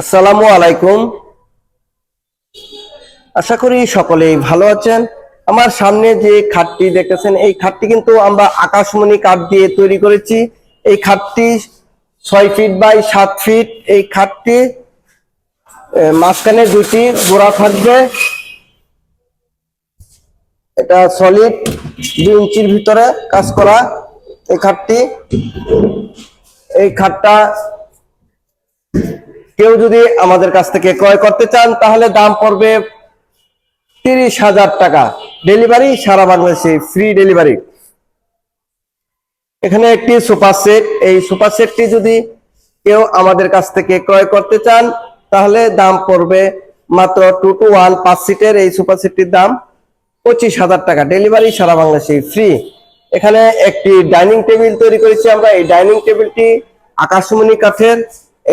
আসসালামু আলাইকুম। আশা করি সকলেই ভালো আছেন। আমার সামনে যে খাটটি দেখতেছেন, এই খাটটি কিন্তু আমরা আকাশমণি কাঠ দিয়ে তৈরি করেছি। এই খাটটি ছয় ফিট বাই সাত ফিট। এই খাটটি মাঝখানে দুটি গোড়া থাকবে। এটা সলিড দুই ইঞ্চির ভিতরে কাজ করা এই খাটটি। এই খাটটা কেউ যদি আমাদের কাছ থেকে ক্রয় করতে চান, তাহলে দাম পড়বে তিরিশ হাজার টাকা। ডেলিভারি সারা বাংলাদেশে ফ্রি ডেলিভারি এখানে একটি সুপার সেট। এই সুপার সেটটি যদি কেউ আমাদের কাছ থেকে ক্রয় করতে চান, তাহলে দাম পড়বে মাত্র টু টু ওয়ান পাঁচ সিটের এই সুপার সেটটির দাম পঁচিশ হাজার টাকা। ডেলিভারি সারা বাংলাদেশে ফ্রি এখানে একটি ডাইনিং টেবিল তৈরি করেছি আমরা। এই ডাইনিং টেবিলটি আকাশমণি কাঠের।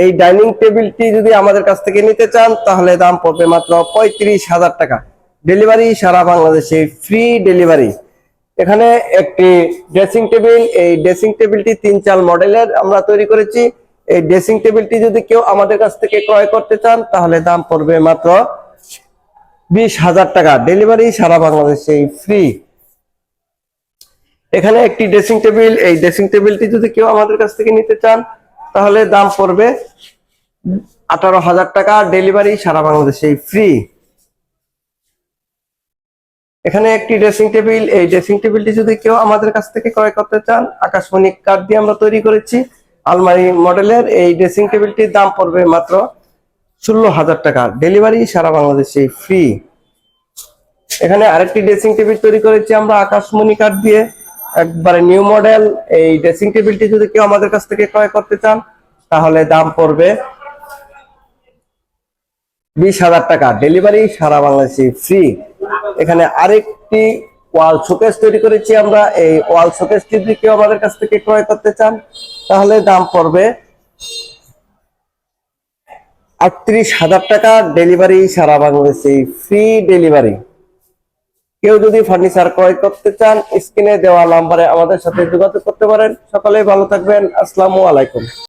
এই ডাইনিং টেবিলটি যদি আমাদের কাছ থেকে নিতে চান, তাহলে দাম পড়বে মাত্র পঁয়ত্রিশ হাজার টাকা। ডেলিভারি সারা বাংলাদেশে ফ্রি ডেলিভারি এখানে একটি ড্রেসিং টেবিল এই ড্রেসিং টেবিলটি তিন চাল মডেলের আমরা তৈরি করেছি। এই ড্রেসিং টেবিলটি যদি কেউ আমাদের কাছ থেকে ক্রয় করতে চান, তাহলে দাম পড়বে মাত্র বিশ হাজার টাকা। ডেলিভারি সারা বাংলাদেশে ফ্রি এখানে একটি ড্রেসিং টেবিল এই ড্রেসিং টেবিলটি যদি কেউ আমাদের কাছ থেকে নিতে চান তাহলে দাম পড়বে আঠারো হাজার টাকা ডেলিভারি সারা বাংলাদেশে ফ্রি এখানে একটি ড্রেসিং টেবিল এই ড্রেসিং টেবিলটি যদি কেউ আমাদের কাছ থেকে ক্রয় করতে চান, আকাশমণি কাঠ দিয়ে আমরা তৈরি করেছি। আলমারি মডেলের এই ড্রেসিং টেবিলটির দাম পড়বে মাত্র ষোলো হাজার টাকা। ডেলিভারি সারা বাংলাদেশে ফ্রি এখানে আরেকটি ড্রেসিং টেবিল তৈরি করেছি আমরা, আকাশমণি কাঠ দিয়ে। একবারে নিউ মডেল এই ড্রেসিং টেবিলটি যদি কেউ আমাদের কাছ থেকে ক্রয় করতে চান, তাহলে দাম পড়বে বিশ হাজার টাকা। ডেলিভারি সারা বাংলাদেশে ফ্রি এখানে আরেকটি ওয়াল শোকেস তৈরি করেছি আমরা। এই ওয়াল শোকেসটি যদি কেউ আমাদের কাছ থেকে ক্রয় করতে চান, তাহলে দাম পড়বে আটত্রিশ হাজার টাকা। ডেলিভারি সারা বাংলাদেশে ফ্রি ডেলিভারি কেউ যদি ফার্নিচার ক্রয় করতে চান স্ক্রিনে দেওয়া নাম্বারে আমাদের সাথে যোগাযোগ করতে পারেন। সকলেই ভালো থাকবেন। আসসালামু আলাইকুম।